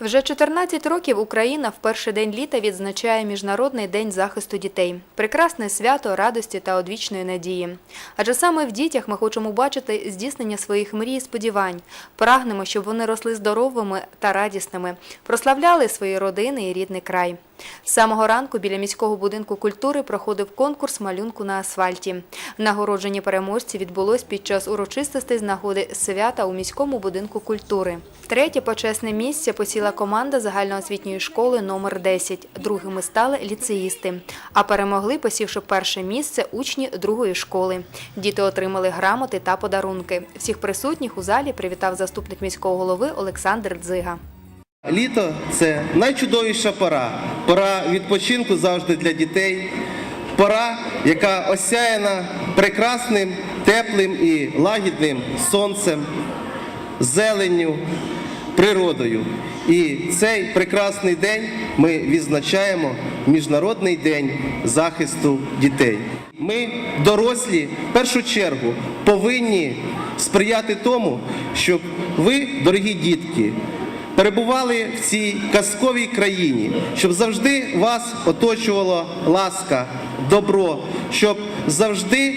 Вже 14 років Україна в перший день літа відзначає Міжнародний день захисту дітей. Прекрасне свято радості та одвічної надії. Адже саме в дітях ми хочемо бачити здійснення своїх мрій і сподівань. Прагнемо, щоб вони росли здоровими та радісними, прославляли свої родини і рідний край. З самого ранку біля міського будинку культури проходив конкурс малюнку на асфальті. Нагородження переможці відбулось під час урочистостей з нагоди свята у міському будинку культури. Третє почесне місце посіла команда загальноосвітньої школи номер 10. Другими стали ліцеїсти. А перемогли, посівши перше місце, учні другої школи. Діти отримали грамоти та подарунки. Всіх присутніх у залі привітав заступник міського голови Олександр Дзига. Літо це найчудовіша пора. Пора відпочинку завжди для дітей. Пора, яка осяяна прекрасним, теплим і лагідним сонцем, зеленню, природою. І цей прекрасний день ми відзначаємо Міжнародний день захисту дітей. Ми, дорослі, в першу чергу повинні сприяти тому, щоб ви, дорогі дітки, перебували в цій казковій країні, щоб завжди вас оточувала ласка, добро, щоб завжди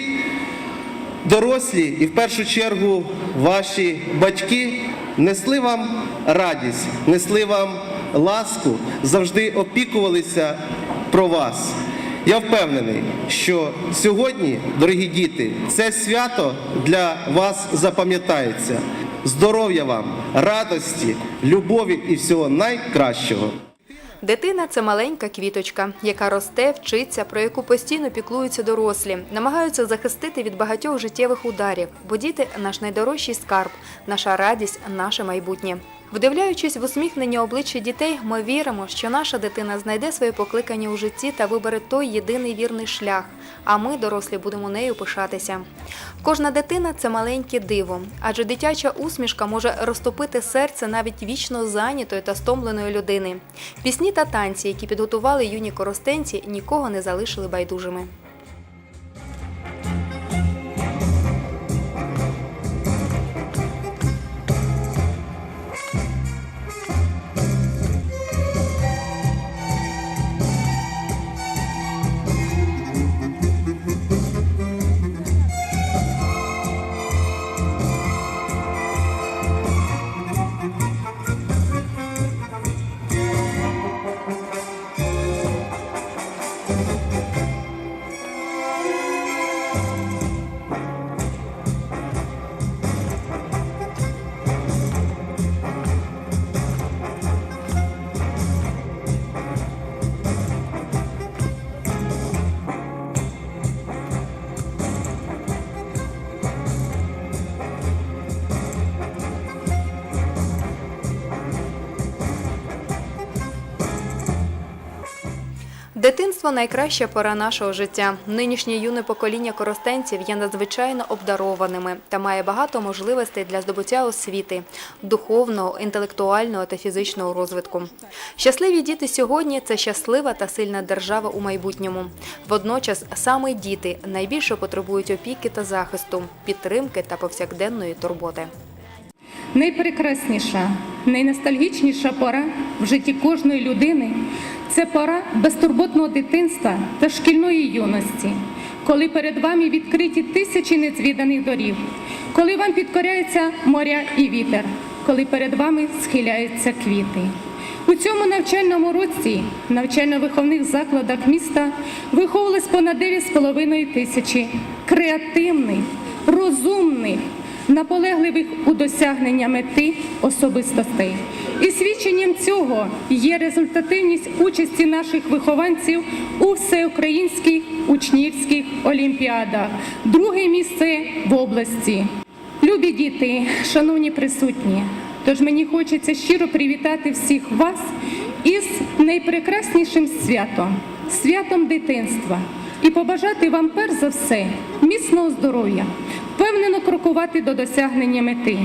дорослі і в першу чергу ваші батьки несли вам радість, несли вам ласку, завжди опікувалися про вас. Я впевнений, що сьогодні, дорогі діти, це свято для вас запам'ятається. Здоров'я вам, радості, любові і всього найкращого. Дитина це маленька квіточка, яка росте, вчиться, про яку постійно піклуються дорослі, намагаються захистити від багатьох життєвих ударів, бо діти наш найдорожчий скарб, наша радість, наше майбутнє. Вдивляючись в усміхнення обличчя дітей, ми віримо, що наша дитина знайде своє покликання у житті та вибере той єдиний вірний шлях. А ми, дорослі, будемо нею пишатися. Кожна дитина це маленьке диво, адже дитяча усмішка може розтопити серце навіть вічно зайнятої та стомленої людини. Пісні та танці, які підготували юні коростенці, нікого не залишили байдужими. Дитинство найкраща пора нашого життя. Нинішнє юне покоління коростенців є надзвичайно обдарованими та має багато можливостей для здобуття освіти, духовного, інтелектуального та фізичного розвитку. Щасливі діти сьогодні це щаслива та сильна держава у майбутньому. Водночас саме діти найбільше потребують опіки та захисту, підтримки та повсякденної турботи. Найпрекрасніша, найностальгічніша пора в житті кожної людини це пора безтурботного дитинства та шкільної юності, коли перед вами відкриті тисячі незвіданих доріг, коли вам підкоряються моря і вітер, коли перед вами схиляються квіти. У цьому навчальному році в навчально-виховних закладах міста виховувалось понад 9,5 тисячі креативних, розумних, наполегливих у досягнення мети особистостей. І свідченням цього є результативність участі наших вихованців у всеукраїнських учнівських олімпіадах, друге місце в області. Любі діти, шановні присутні, тож мені хочеться щиро привітати всіх вас із найпрекраснішим святом святом дитинства і побажати вам перш за все міцного здоров'я, впевнено крокувати до досягнення мети,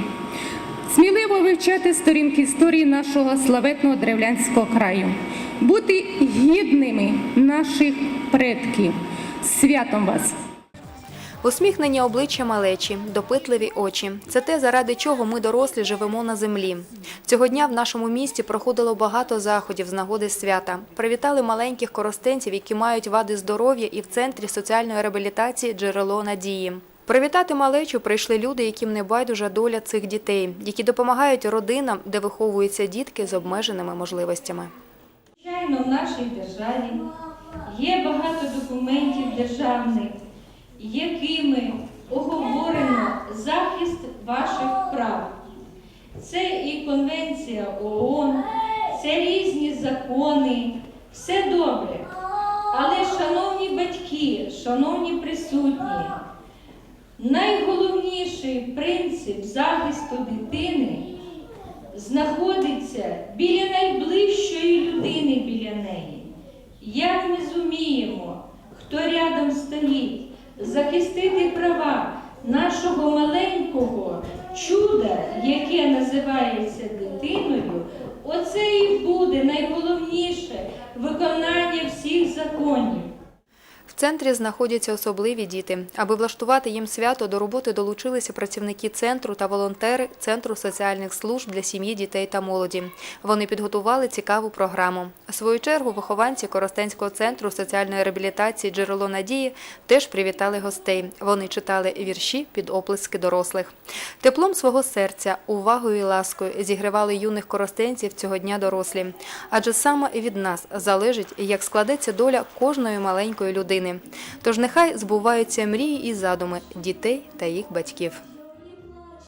сміливо вивчати сторінки історії нашого славетного древлянського краю, бути гідними наших предків. Святом вас! Усміхнені обличчя малечі, допитливі очі це те, заради чого ми дорослі живемо на землі. Цього дня в нашому місті проходило багато заходів з нагоди свята. Привітали маленьких коростенців, які мають вади здоров'я, і в центрі соціальної реабілітації джерело надії. Привітати малечу прийшли люди, яким не байдужа доля цих дітей, які допомагають родинам, де виховуються дітки з обмеженими можливостями. Звичайно, в нашій державі є багато документів державних, якими оговорено захист ваших прав. Це і Конвенція ООН, це різні закони, все добре. Але, шановні батьки, шановні присутні, найголовніший принцип захисту дитини знаходиться біля найближчої людини біля неї. Як ми зуміємо, хто рядом стоїть, захистити права нашого маленького чуда, яке називається дитиною, оце і буде найголовніше виконання всіх центрі знаходяться особливі діти. Аби влаштувати їм свято, до роботи долучилися працівники центру та волонтери Центру соціальних служб для сім'ї, дітей та молоді. Вони підготували цікаву програму. В свою чергу вихованці Коростенського центру соціальної реабілітації Джерело надії теж привітали гостей. Вони читали вірші під оплески дорослих. Теплом свого серця, увагою і ласкою зігрівали юних коростенців цього дня дорослі. Адже саме від нас залежить, як складеться доля кожної маленької людини. Тож нехай збуваються мрії і задуми дітей та їх батьків.